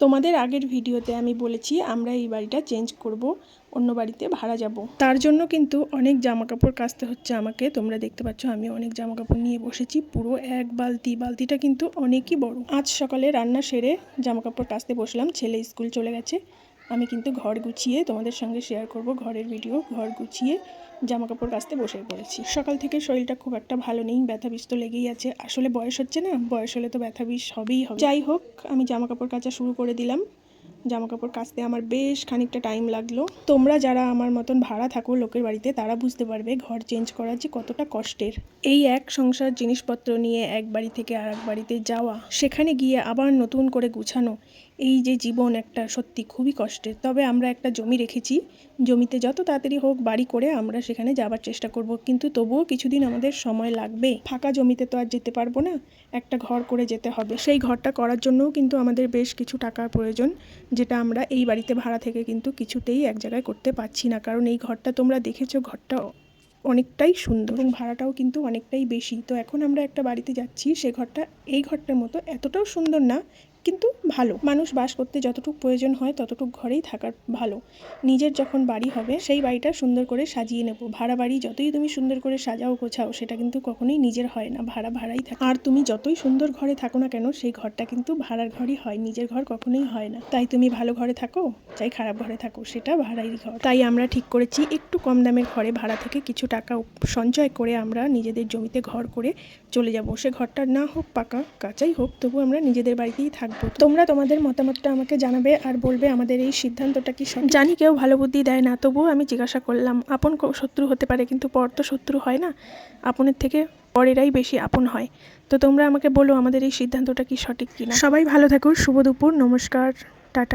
তোমাদের আগের ভিডিওতে আমি বলেছি আমরা এই বাড়িটা চেঞ্জ করব, অন্য বাড়িতে ভাড়া যাব। তার জন্য কিন্তু অনেক জামা কাপড় কাচতে হচ্ছে আমাকে। তোমরা দেখতে পাচ্ছ আমি অনেক জামা কাপড় নিয়ে বসেছি। পুরো এক বালতি, বালতিটা কিন্তু অনেকই বড়। আজ সকালে রান্না সেরে জামা কাপড় কাচতে বসলাম। ছেলে স্কুল চলে গেছে। আমি কিন্তু ঘর গুছিয়ে তোমাদের সঙ্গে শেয়ার করব ঘরের ভিডিও ঘর গুছিয়ে জামা কাপড় কাচতে বসে পড়েছি। সকাল থেকে শরীরটা খুব একটা ভালো নেই ব্যথা বিষ তো লেগেই আছে। আসলে বয়স হচ্ছে না, বয়স হলে তো ব্যথা বিষ হবেই হবে। যাই হোক, আমি জামা কাপড় কাচা শুরু করে দিলাম। জামা কাপড় কাচতে আমার বেশ খানিকটা টাইম লাগল। তোমরা যারা আমার মতন ভাড়া থাকো লোকের বাড়িতে, তারা বুঝতে পারবে ঘর চেঞ্জ করা যে কতটা কষ্টের। এই এক সংসার জিনিসপত্র নিয়ে এক বাড়ি থেকে আর বাড়িতে যাওয়া, সেখানে গিয়ে আবার নতুন করে গুছানো এই যে জীবন একটা সত্যি খুবই কষ্টের। তবে আমরা একটা জমি রেখেছি। জমিতে যত তাড়াতাড়ি হোক বাড়ি করে আমরা সেখানে যাবার চেষ্টা করব। কিন্তু তবুও কিছুদিন আমাদের সময় লাগবে। ফাঁকা জমিতে তো আর যেতে পারব না। একটা ঘর করে যেতে হবে। সেই ঘরটা করার জন্যও কিন্তু আমাদের বেশ কিছু টাকার প্রয়োজন, যেটা আমরা এই বাড়িতে ভাড়া থেকে কিন্তু কিছুতেই এক জায়গায় করতে পারছি না। কারণ এই ঘরটা তোমরা দেখেছ, ঘরটা অনেকটাই সুন্দর। এবং ভাড়াটাও কিন্তু অনেকটাই বেশি। তো এখন আমরা একটা বাড়িতে যাচ্ছি। সে ঘরটা, এই ঘরটার মতো এতটাও সুন্দর না কিন্তু ভালো। মানুষ বাস করতে যতটুকু প্রয়োজন হয় ততটুকু ঘরেই থাকার ভালো। নিজের যখন বাড়ি হবে, সেই বাড়িটা সুন্দর করে সাজিয়ে নেব। ভাড়া বাড়ি যতই তুমি সুন্দর করে সাজাও গোছাও, সেটা কিন্তু কখনোই নিজের হয় না। ভাড়া ভাড়াই থাকে। আর তুমি যতই সুন্দর ঘরে থাকো না কেন, সেই ঘরটা কিন্তু ভাড়ার ঘরই হয়। নিজের ঘর কখনোই হয় না। তাই তুমি ভালো ঘরে থাকো চাই খারাপ ঘরে থাকো, সেটা ভাড়ারই ঘর। তাই আমরা ঠিক করেছি, একটু কম দামের ঘরে ভাড়া থেকে কিছু টাকা সঞ্চয় করে আমরা নিজেদের জমিতে ঘর করে চলে যাব। সে ঘরটা না হোক পাকা, কাঁচাই হোক, তবু আমরা নিজেদের বাড়িতেই থাকব। তোমরা তোমাদের মতামতটা আমাকে জানাবে আর বলবে আমাদের এই সিদ্ধান্তটা কি। জানি কেউ ভালো বুদ্ধি দেয় না, তবুও আমি জিজ্ঞাসা করলাম, আপন শত্রু হতে পারে কিন্তু পর তো শত্রু হয় না? আপনের থেকে পরেরাই বেশি আপন হয়। তো তোমরা আমাকে বলো আমাদের এই সিদ্ধান্তটা কি সঠিক কিনা? সবাই ভালো থাকো, শুভ দুপুর, নমস্কার, টাটা।